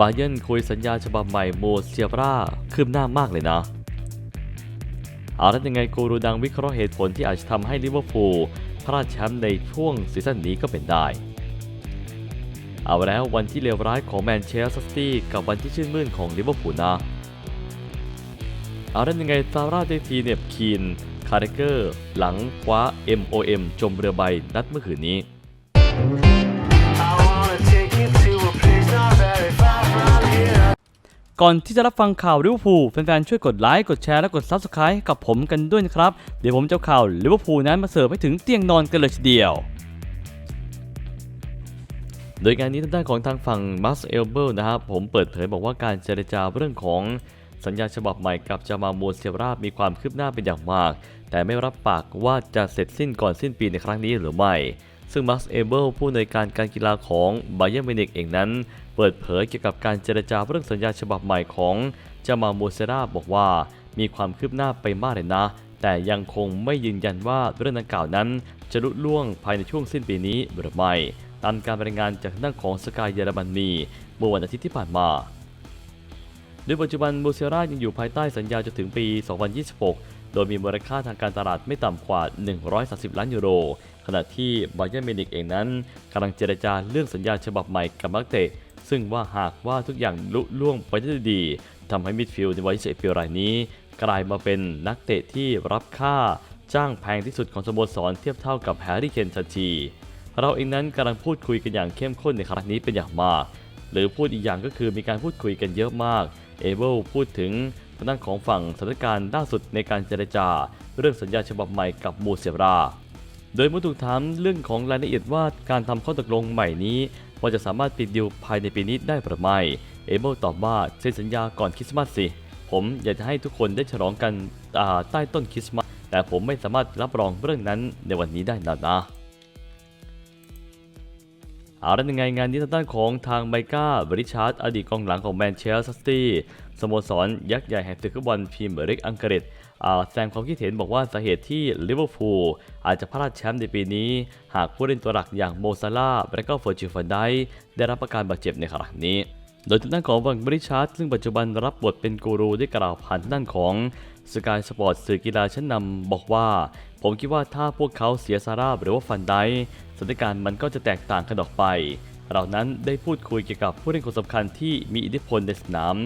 บาเยนคุยสัญญาฉบับใหม่โมเซียร่าคืบหน้ามากเลยนะ เอาล้วยังไงกูรูดังวิเคราะห์เหตุผลที่อาจจะทำให้ลิเวอร์พูลพลาดแชมป์ในช่วงซีซั่นนี้ก็เป็นได้ เอาแล้ววันที่เลวร้ายของแมนเชสเตอร์ซิตี้กับวันที่ชื่นมื่นของลิเวอร์พูลนะ เอาแล้วยังไงซาร่าได้ทีเน็บคีนคาร์เดเกอร์ หลังคว้า MOM จมเรือใบนัดเมื่อคืนนี้ ก่อนที่จะรับฟังข่าวลิเวอร์พูลแฟนๆช่วยกดไลค์กดแชร์และกด Subscribe กับผมกันด้วยนะครับ เดี๋ยวผมจะข่าวลิเวอร์พูลนั้นมาเสิร์ฟให้ถึงเตียงนอนกันเลยทีเดียว โดยงานนี้ทางด้านของทางฝั่งมัสเอลเบิลนะครับผมเปิดเผยบอกว่าการเจรจาเรื่องของสัญญาฉบับใหม่กับจามาโมูเซรามีความคืบหน้าเป็นอย่างมาก แต่ไม่รับปากว่าจะเสร็จสิ้นก่อนสิ้นปีในครั้งนี้หรือไม่ ซึ่งมัสเอเบิลผู้ในวยการการกีฬาของไบเยอร์มินิกเองนั้น เปิดเผยเกี่ยวกับการเจรจาเรื่องสัญญาฉบับใหม่ของจามามูเซราบอกว่า มีความคืบหน้าไปมากเลยนะ แต่ยังคงไม่ยืนยันว่าเรื่องดังกล่าวนั้น จะลุล่วงภายในช่วงสิ้นปีนี้หรือไม่ตามการรายงานจากทางด้านของสกายเยอรมนีเมื่อวันอาทิตย์ที่ผ่านมาโดยปัจจุบันมูเซรายังอยู่ภายใต้สัญญาจนถึงปี 2026 โดยมีมูลค่าทางการตลาดไม่ต่ำกว่า 130 ล้านยูโร ขณะที่บาเยอร์มินิกเองนั้นกำลังเจรจาเรื่องสัญญาฉบับใหม่กับนักเตะซึ่งว่าหากว่าทุกอย่างลุล่วงไปได้ดีทำให้มิดฟิลด์ในวัย21ปีรายนี้ กลายมาเป็นนักเตะที่รับค่าจ้างแพงที่สุดของสโมสรเทียบเท่ากับแฮร์รี่เคนทันทีเราเองนั้นกำลังพูดคุยกันอย่างเข้มข้นในครั้งนี้เป็นอย่างมาก หรือพูดอีกอย่างก็คือมีการพูดคุยกันเยอะมาก เอเบิลพูดถึงางด้านของฝั่งสถานการณ์ล่าสุดในการเจรจา เรื่องสัญญาฉบับใหม่กับมูเซรา โดยเมื่อถูกถามเรื่องของรายละเอียดว่าการทำข้อตกลงใหม่นี้ ว่าจะสามารถปิดดีลภายในปีนี้ได้หรือไม่เอเบิลตอบว่าเซ็นสัญญาก่อนคริสต์มาสสิ ผมอยากจะให้ทุกคนได้ฉลองกันใต้ต้นคริสต์มาสแต่ผมไม่สามารถรับรองเรื่องนั้นในวันนี้ได้นะนะ เอาแล้วยังไงงานนี้ทางด้านของทางไมก้าบริชาร์ดอดีตกองหลังของแมนเชสเตอร์ซิตี้สโมสรยักษ์ใหญ่แห่งศึกฟุตบอลพรีเมียร์ลีกอังกฤษอ่าแสดงความคิดเห็นบอกว่าสาเหตุที่ลิเวอร์พูลอาจจะพลาดแชมป์ในปีนี้ หากผู้เล่นตัวหลักอย่างโมซาลาและก็เฟอร์จิฟันไดได้รับอาการบาดเจ็บในครั้งนี้ โดยทางด้านของวังบริชาร์ดซึ่งปัจจุบันรับบทเป็นกูรูได้กล่าวผ่านทางด้านของ สกายสปอร์ตสื่อกีฬาชั้นนำบอกว่า ผมคิดว่าถ้าพวกเขาเสียซาร่าหรือว่าฟันไดค์สถานการณ์มันก็จะแตกต่างกันออกไป เรานั้นได้พูดคุยเกี่ยวกับผู้เล่นคนสำคัญที่มีอิทธิพลในสนาม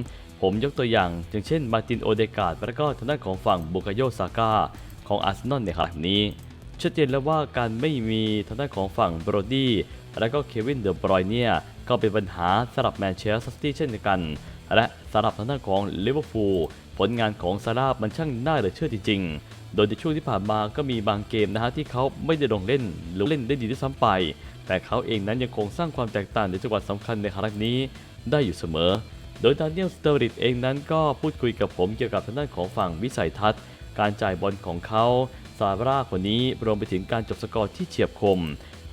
ผมยกตัวอย่าง อย่างเช่น มาตินโอเดกาดและก็ทางด้านของฝั่งบุกโยซาก้าของอาร์เซนอลในครั้งนี้ชัดเจนแล้วว่าการไม่มีทางด้านของฝั่งโบรดี้และก็เควินเดอบรอยเนี่ยก็เป็นปัญหาสำหรับแมนเชสเตอร์ซิตี้เช่นเดียวกัน และสำหรับทางด้านของลิเวอร์พูล ผลงานของซาร่ามันช่างน่าเหลือเชื่อจริง ๆ โดยในช่วงที่ผ่านมาก็มีบางเกมนะฮะที่เขาไม่ได้ลงเล่นหรือเล่นได้ดีด้วยซ้ำไป แต่เขาเองนั้นยังคงสร้างความแตกต่างในจังหวะสำคัญในครั้งนี้ได้อยู่เสมอ โดยดานิเอลสเตอริดเองนั้นก็พูดคุยกับผมเกี่ยวกับทางด้านของฝั่งวิสัยทัศน์ การจ่ายบอลของเขาซาร่าคนนี้รวมไปถึงการจบสกอร์ที่เฉียบคม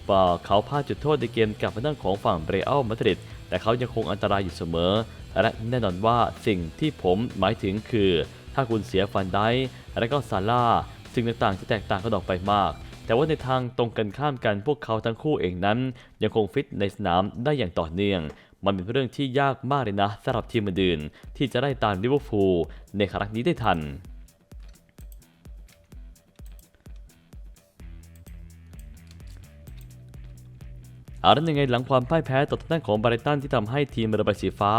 ว่าเขาพลาดจุดโทษในเกมกับทางด้านของฝั่งเรอัลมาดริดแต่เขายังคงอันตรายอยู่เสมอ และแน่นอนว่าสิ่งที่ผมหมายถึงคือ ถ้าคุณเสียฟันได้และก็ซาร่าสิ่งต่างๆจะแตกต่างกันออกไปมาก แต่ว่าในทางตรงกันข้ามกันพวกเขาทั้งคู่เองนั้น ยังคงฟิตในสนามได้อย่างต่อเนื่อง มันเป็นเรื่องที่ยากมากเลยนะสำหรับทีมอื่นที่จะได้ตามลิเวอร์พูลในครั้งนี้ได้ทันเอาแล้วยังไงหลังความพ่ายแพ้ต่อทางด้านของบาริตันที่ทำให้ทีมระบายสีฟ้า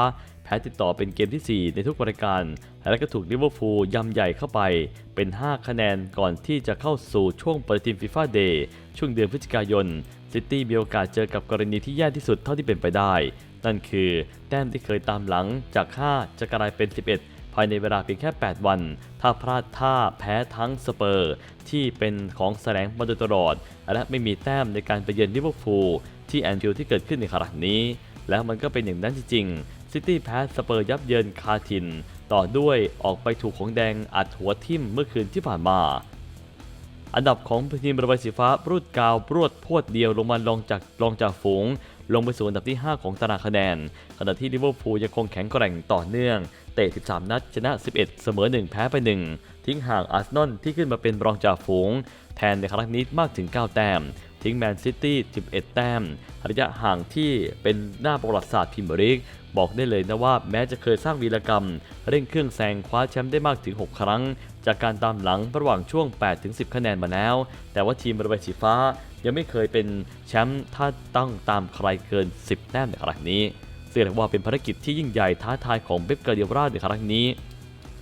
แพ้ติดต่อเป็นเกมที่ 4 ในทุกรายการ และก็ถูกลิเวอร์พูลยำใหญ่เข้าไปเป็น 5 คะแนนก่อนที่จะเข้าสู่ช่วงปฏิทินฟีฟ่าเดย์ช่วงเดือนพฤศจิกายนซิตี้มีโอกาสเจอกับกรณีที่แย่ที่สุดเท่าที่เป็นไปได้ นั่นคือแต้มที่เคยตามหลังจาก 5 จะกลายเป็น 11 ภายในเวลาเพียงแค่ 8 วัน ถ้าพลาดท่าแพ้ทั้งสเปอร์ ที่เป็นของแสลงมาโดยตลอด และไม่มีแต้มในการไปเยือนลิเวอร์พูลที่แอนฟิลด์ที่เกิดขึ้นในครั้งนี้ แล้วมันก็เป็นอย่างนั้นจริงๆ ซิตี้แพ้สเปอร์ยับเยินคาทิน ต่อด้วยออกไปถูกของแดงอัดหัวทิ่มเมื่อคืนที่ผ่านมา อันดับของทีมระบายสีฟ้ารูดกาวรวดพวดเดียวลงมาลองจากรองจากฝูง ลงไปสู่อันดับที่ 5 ของตารางคะแนน ขณะที่ลิเวอร์พูลยังคงแข็งแกร่งต่อเนื่อง เตะ 13 นัดชนะ 11 เสมอ 1 แพ้ไป 1 ทิ้งห่างอาร์เซนอลที่ขึ้นมาเป็นรองจากฝูง แทนในครั้งนี้มากถึง 9 แต้มทิ้งแมนซิตี้ 11 แต้ม ระยะห่างที่เป็นหน้าประวัติศาสตร์พรีเมียร์ลีก บอกได้เลยนะว่าแม้จะเคยสร้างวีรกรรม เร่งเครื่องแซงคว้าแชมป์ได้มากถึง 6 ครั้ง จากการตามหลังระหว่างช่วง 8-10 คะแนนมาแล้ว แต่ว่าทีมระเบิดสีฟ้ายังไม่เคยเป็นแชมป์ถ้าต้องตามใครเกิน 10 แต้มในครั้งนี้ซึ่งเรียกว่าเป็นภารกิจที่ยิ่งใหญ่ท้าทายของเบปกาเดียราในครั้งนี้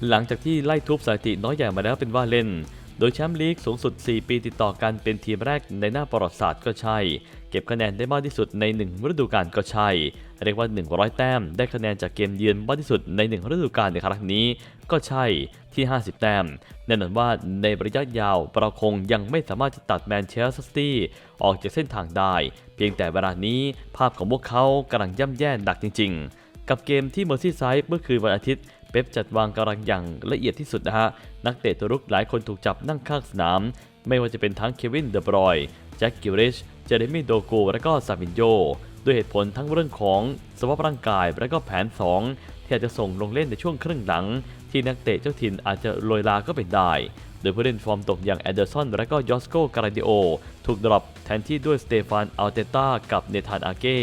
หลังจากที่ไล่ทุบสถิติน้อยใหญ่มาแล้วเป็นว่าเล่น โดยแชมป์ลีกสูงสุด 4 ปีติดต่อกันเป็นทีมแรกในหน้าประวัติศาสตร์ก็ใช่ เก็บคะแนนได้มากที่สุดใน 1 ฤดูกาลก็ใช่ เรียกว่า 100 แต้ม ได้คะแนนจากเกมเยือนมากที่สุดใน 1 ฤดูกาลในครั้งนี้ก็ใช่ที่ 50 แต้ม แน่นอนว่าในระยะยาวเราคงยังไม่สามารถจะตัดแมนเชสเตอร์ซิตี้ออกจากเส้นทางได้ เพียงแต่เวลานี้ภาพของพวกเขากำลังย่ำแย่หนักจริง ๆ กับเกมที่เมอร์ซีไซด์เมื่อคืนวันอาทิตย์ เป๊ปจัดวางกำลังอย่างละเอียดที่สุดนะฮะ นักเตะตัวรุกหลายคนถูกจับนั่งข้างสนาม ไม่ว่าจะเป็นทั้งเควินเดบรอยแจ็คกิลริช เจเรมี่โดโก และก็ซาบินโยด้วยเหตุผลทั้งเรื่องของสภาพร่างกายและก็แผน 2 ที่อาจจะส่งลงเล่นในช่วงครึ่งหลัง ที่นักเตะเจ้าถิ่นอาจจะโรยลาก็เป็นได้ โดยผู้เล่นฟอร์มตกอย่างแอดเดอร์สันและก็ยอสโกการาดิโอ ถูกดรอปแทนที่ด้วยสเตฟานอัลเตต้ากับเนธานอาเก้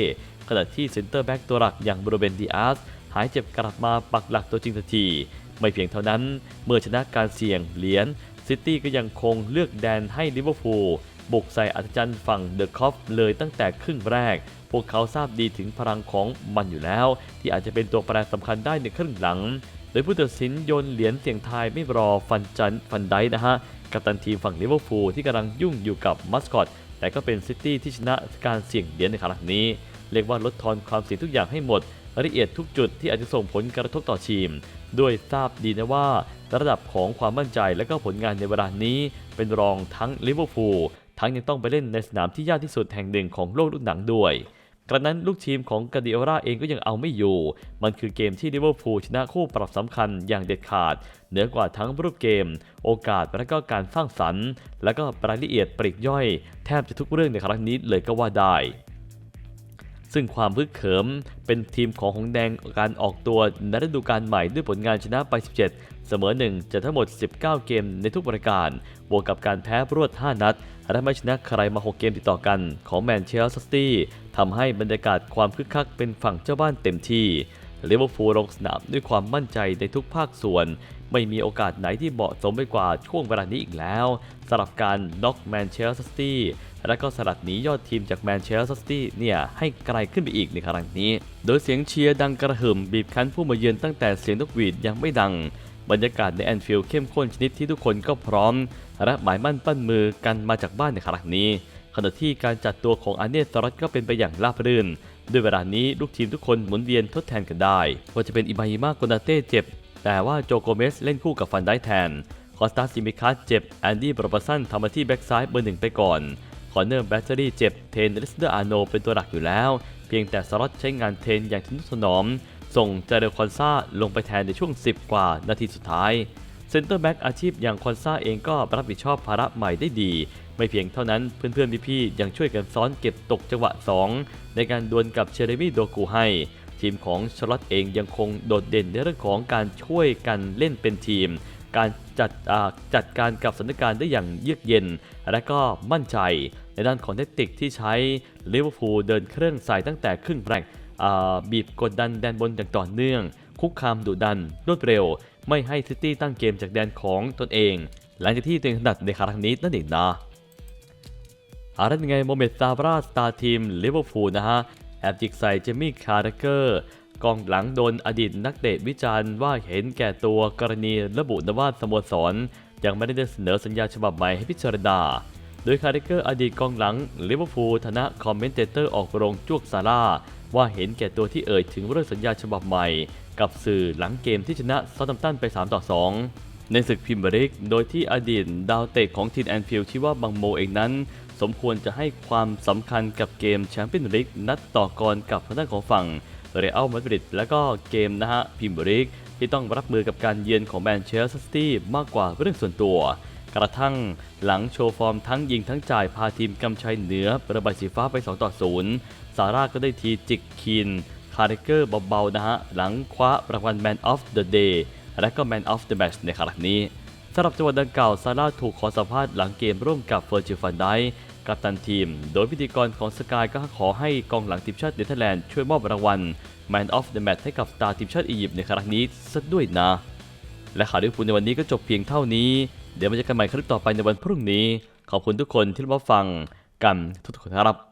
ขณะที่เซนเตอร์แบ็กตัวหลักอย่างบรูเบนดิอาส หายเจ็บกลับมาปักหลักตัวจริงทันที ไม่เพียงเท่านั้น เมื่อชนะการเสี่ยงเหรียญซิตี้ก็ยังคงเลือกแดนให้ลิเวอร์พูลบุกใส่อัศจรรย์ฝั่งเดอะคอฟเลยตั้งแต่ครึ่งแรก พวกเขาทราบดีถึงพลังของมันอยู่แล้ว ที่อาจจะเป็นตัวแปรสำคัญได้ในครึ่งหลัง โดยผู้ตัดสินโยนเหรียญเสียงทายไม่รอฟันจันฟันไดนะฮะกัปตันทีมฝั่งลิเวอร์พูลที่กำลังยุ่งอยู่กับมัสคอตแต่ก็เป็นซิตี้ที่ชนะการเสี่ยงเหรียญในครั้งนี้ เรียกว่าลดทอนความเสี่ยงทุกอย่างให้หมดละเอียดทุกจุดที่อาจจะส่งผลกระทบต่อทีมด้วยทราบดีนะว่า ระดับของความมั่นใจและก็ผลงานในเวลานี้ เป็นรองทั้งลิเวอร์พูลทั้งยังต้องไปเล่นในสนามที่ยากที่สุดแห่งหนึ่งของโลกลูกหนังด้วยกระนั้นลูกทีมของกาดิโอราเองก็ยังเอาไม่อยู่ มันคือเกมที่ลิเวอร์พูลชนะคู่ปรับสำคัญอย่างเด็ดขาด เหนือกว่าทั้งรูปเกม โอกาสและก็การสร้างสรรค์ และก็รายละเอียดปลีกย่อย แทบจะทุกเรื่องในครั้งนี้เลยก็ว่าได้ ซึ่งความพึกเขิมเป็นทีมของหงแดงการออกตัวในฤดูกาลใหม่ด้วยผลงานชนะไป 17 เสมอ 1จากทั้งหมด 19 เกมในทุกรายการ บวกกับการแพ้รวด 5 นัด และไม่ชนะใครมา 6 เกมติดต่อกันของแมนเชสเตอร์ซิตี้ทำให้บรรยากาศความคึกคักเป็นฝั่งเจ้าบ้านเต็มที่ลิเวอร์พูลลงสนามด้วยความมั่นใจในทุกภาคส่วน ไม่มีโอกาสไหนที่เหมาะสมไปกว่าช่วงเวลานี้อีกแล้วสำหรับการน็อกแมนเชสเตอร์ซิตี้และก็สลัดหนียอดทีมจากแมนเชสเตอร์ซิตี้เนี่ยให้ไกลขึ้นไปอีกในครั้งนี้ โดยเสียงเชียร์ดังกระหึ่มบีบคั้นผู้มาเยือนตั้งแต่เสียงนกหวีดยังไม่ดัง บรรยากาศในแอนฟิลด์เข้มข้นชนิดที่ทุกคนก็พร้อม และหมายมั่นปั้นมือกันมาจากบ้านในครั้งนี้ ขณะที่การจัดตัวของอาเนสตรัสก็เป็นไปอย่างราบรื่น ด้วยเวลานี้ลูกทีมทุกคนหมุนเวียนทดแทนกันได้ว่าจะเป็นอิบาฮิมาโกนาเต้เจ็บ แต่ว่าโจโกเมสเล่นคู่กับฟันได้แทน คอสตาซิมิคัสเจ็บ แอนดี้บรอสันทำมาที่แบ็กซ้ายเบอร์หนึ่งไปก่อน คอนเนอร์แบตเตอรี่เจ็บ เทนริสเดอร์อาโนเป็นตัวหลักอยู่แล้ว เพียงแต่สล็อตใช้งานเทนอย่างทนุถนอม ส่งเจเรคอนซาลงไปแทนในช่วง 10 กว่านาทีสุดท้าย เซนเตอร์แบ็กอาชีพอย่างคอนซาเองก็รับผิดชอบภาระใหม่ได้ดี ไม่เพียงเท่านั้นเพื่อนๆพี่ๆยังช่วยกันซ้อนเก็บตกจังหวะ 2 ในการดวลกับเชเรมี่โดกูให้ ทีมของชลอตเองยังคงโดดเด่นในเรื่องของการช่วยกันเล่นเป็นทีม การจัดจัดการกับสถานการณ์ได้อย่างเยือกเย็น และก็มั่นใจ ในด้านของเทคนิคที่ใช้ลิเวอร์พูลเดินเครื่องใส่ตั้งแต่ครึ่งแรกบีบกดดันแดนบนอย่างต่อเนื่อง คุกคามดุดันรวดเร็ว ไม่ให้ซิตี้ตั้งเกมจากแดนของตนเอง หลังจากที่ตัวเองถนัดในครั้งนี้นั่นเองนะอารันไงโมเมดซาบราสตาร์ทีมลิเวอร์พูลนะฮะ แอบจิกใส่เจมี่คาร์เกอร์กองหลังโดนอดีตนักเตะวิจารณ์ว่าเห็นแก่ตัวกรณีระบุนว่าสโมสร ยังไม่ได้เสนอสัญญาฉบับใหม่ให้พิจารณา โดยคาร์เกอร์อดีตกองหลังลิเวอร์พูลฐานะคอมเมนเตเตอร์ออกโรงจวกซาร่าว่าเห็นแก่ตัวที่เอ่ยถึงเรื่องสัญญาฉบับใหม่ กับสื่อหลังเกมที่ชนะซาตัมตันไป 3 ต่อ 2 ในศึกพิมบริก โดยที่อดีตดาวเตะของทีมแอนฟิลด์ที่ว่าบังโมเองนั้น สมควรจะให้ความสำคัญกับเกมแชมเปี้ยนลีกนัดต่อกรกับทางด้านของฝั่งเรอัลมาดริดและก็เกมนะฮะพิมบริกที่ต้องรับมือกับการเยือนของแมนเชสเตอร์ซิตี้มากกว่าเรื่องส่วนตัว กระทั่งหลังโชว์ฟอร์มทั้งยิงทั้งจ่ายพาทีมกำชัยเหนือประบายสีฟ้าไป 2 ต่อ 0 ซาร่าก็ได้ทีจิกคีนคาร์เกอร์เบาๆนะฮะ หลังคว้ารางวัล Man of the Day และก็ Man of the Match ในครั้งนี้ สำหรับจังหวะดังกล่าวซาร่าถูกขอสัมภาษณ์หลังเกมร่วมกับเฟอร์จิฟันไดกัปตันทีม โดยพิธีกรของสกายก็ขอให้กองหลังทีมชาติเนเธอร์แลนด์ช่วยมอบรางวัล Man of the Match ให้กับสตาร์ทีมชาติอียิปต์ในครั้งนี้ซะด้วยนะ และข่าวลิเวอร์พูลในวันนี้ก็จบเพียงเท่านี้ เดี๋ยวมาเจอกันใหม่คลิปต่อไปในวันพรุ่งนี้ ขอบคุณทุกคนที่รับฟังกันทุกๆคนครับ